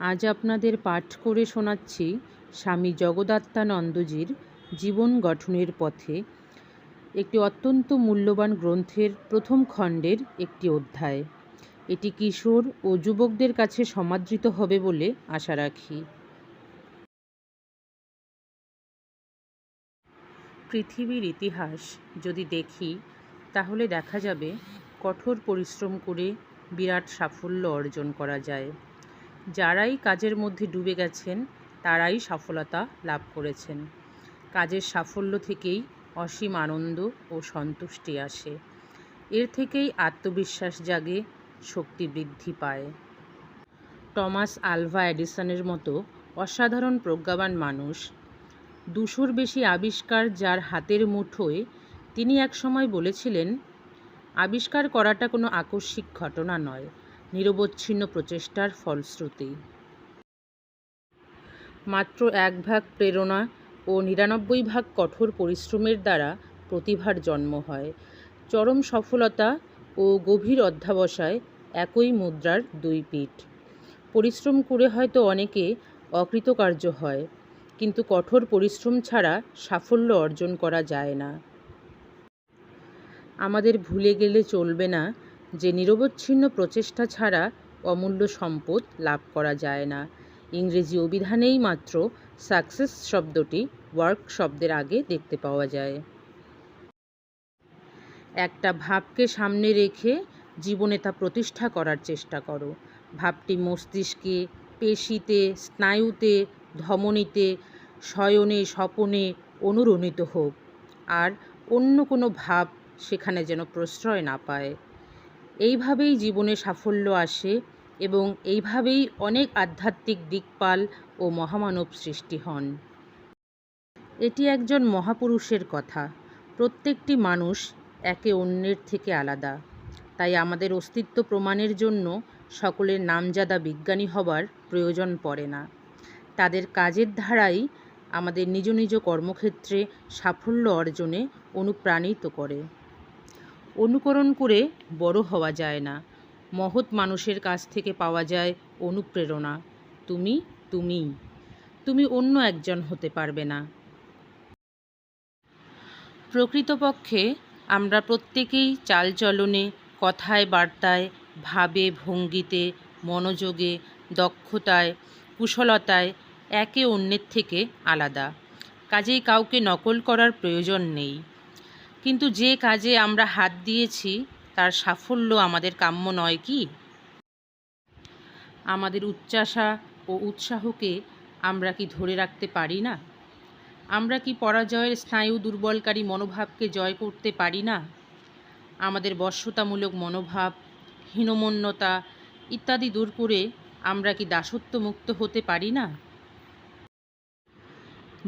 আজ আপনাদের পাঠ করে শোনাচ্ছি স্বামী জগদাত্মানন্দজির জীবন গঠনের পথে, একটি অত্যন্ত মূল্যবান গ্রন্থের প্রথম খণ্ডের একটি অধ্যায়। এটি কিশোর ও যুবকদের কাছে সমাদৃত হবে বলে আশা রাখি। পৃথিবীর ইতিহাস যদি দেখি, তাহলে দেখা যাবে কঠোর পরিশ্রম করে বিরাট সাফল্য অর্জন করা যায়। যারাই কাজের মধ্যে ডুবে গেছেন, তারাই সফলতা লাভ করেছেন। কাজের সাফল্য থেকেই অসীম আনন্দ ও সন্তুষ্টি আসে। এর থেকেই আত্মবিশ্বাস জাগে, শক্তি বৃদ্ধি পায়। টমাস আলভা এডিসনের মতো অসাধারণ প্রজ্ঞাবান মানুষ, দুশোর বেশি আবিষ্কার যার হাতের মুঠোয় তিনি একসময় বলেছিলেন, আবিষ্কার করাটা কোনো আকস্মিক ঘটনা নয়। নিরবচ্ছিন্ন প্রচেষ্টার ফলশ্রুতি। মাত্র এক ভাগ প্রেরণা ও নিরানব্বই ভাগ কঠোর পরিশ্রমের দ্বারা প্রতিভার জন্ম হয়। চরম সফলতা ও গভীর অধ্যাবসায় একই মুদ্রার দুই পিঠ। পরিশ্রম করে হয়তো অনেকে অকৃতকার্য হয়, কিন্তু কঠোর পরিশ্রম ছাড়া সাফল্য অর্জন করা যায় না। আমাদের ভুলে গেলে চলবে না যে নিরবচ্ছিন্ন প্রচেষ্টা ছাড়া অমূল্য সম্পদ লাভ করা যায় না। ইংরেজি অভিধানেই মাত্র সাকসেস শব্দটি ওয়ার্ক শব্দের আগে দেখতে পাওয়া যায়। একটা ভাবকে সামনে রেখে জীবনে তা প্রতিষ্ঠা করার চেষ্টা করো। ভাবটি মস্তিষ্কে, পেশিতে, স্নায়ুতে, ধমনীতে, শয়নে, স্বপনে অনুরণিত হোক। আর অন্য কোনো ভাব সেখানে যেন প্রশ্রয় না পায়। এইভাবেই জীবনে সাফল্য আসে এবং এইভাবেই অনেক আধ্যাত্মিক দিকপাল ও মহামানব সৃষ্টি হন। এটি একজন মহাপুরুষের কথা। প্রত্যেকটি মানুষ একে অন্যের থেকে আলাদা। তাই আমাদের অস্তিত্ব প্রমাণের জন্য সকলের নামজাদা বিজ্ঞানী হবার প্রয়োজন পড়ে না। তাদের কাজের ধারাই আমাদের নিজ নিজ কর্মক্ষেত্রে সাফল্য অর্জনে অনুপ্রাণিত করে। অনুকরণ করে বড় হওয়া যায় না। মহৎ মানুষের কাছ থেকে পাওয়া যায় অনুপ্রেরণা। তুমি তুমি। তুমি অন্য একজন হতে পারবে না। প্রকৃতপক্ষে আমরা প্রত্যেকেই চালচলনে কথায় বার্তায়, ভাবে ভঙ্গিতে, মনোযোগে, দক্ষতায়, কুশলতায় একে অন্যের থেকে আলাদা। কাজেই কাউকে নকল করার প্রয়োজন নেই। কিন্তু যে কাজে আমরা হাত দিয়েছি, তার সাফল্য আমাদের কাম্য নয় কি? আমাদের উচ্চাসা ও উৎসাহকে আমরা কি ধরে রাখতে পারি না? আমরা কি পরাজয়ের স্নায়ু দুর্বলকারী মনোভাবকে জয় করতে পারি না? আমাদের বশ্যতামূলক মনোভাব, হীনমন্যতা ইত্যাদি দূর করে আমরা কি দাসত্বমুক্ত হতে পারি না?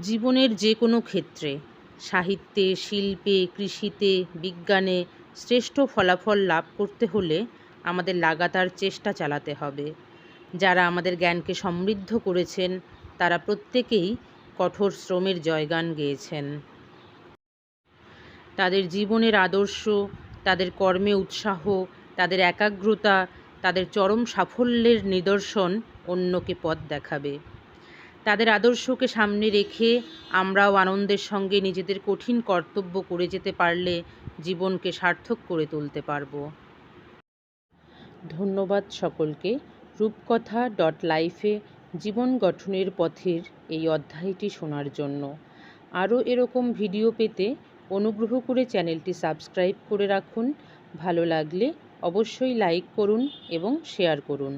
জীবনের যে কোনো ক্ষেত্রে সাহিত্যে, শিল্পে, কৃষিতে, বিজ্ঞানে শ্রেষ্ঠ ফলাফল লাভ করতে হলে আমাদের লাগাতার চেষ্টা চালাতে হবে। যারা আমাদের জ্ঞানকে সমৃদ্ধ করেছেন, তারা প্রত্যেকেই কঠোর শ্রমের জয়গান গেয়েছেন। তাদের জীবনের আদর্শ, তাদের কর্মে উৎসাহ, তাদের একাগ্রতা, তাদের চরম সাফল্যের নিদর্শন অন্যকে পথ দেখাবে। তাদের আদর্শকে সামনে রেখে আমরাও আনন্দের সঙ্গে নিজেদের কঠিন কর্তব্য করে যেতে পারলে জীবনকে সার্থক করে তুলতে পারব। ধন্যবাদ সকলকে। রূপকথা ডট লাইফে জীবন গঠনের পথের এই অধ্যায়টি শোনার জন্য। আরও এরকম ভিডিও পেতে অনুগ্রহ করে চ্যানেলটি সাবস্ক্রাইব করে রাখুন। ভালো লাগলে অবশ্যই লাইক করুন এবং শেয়ার করুন।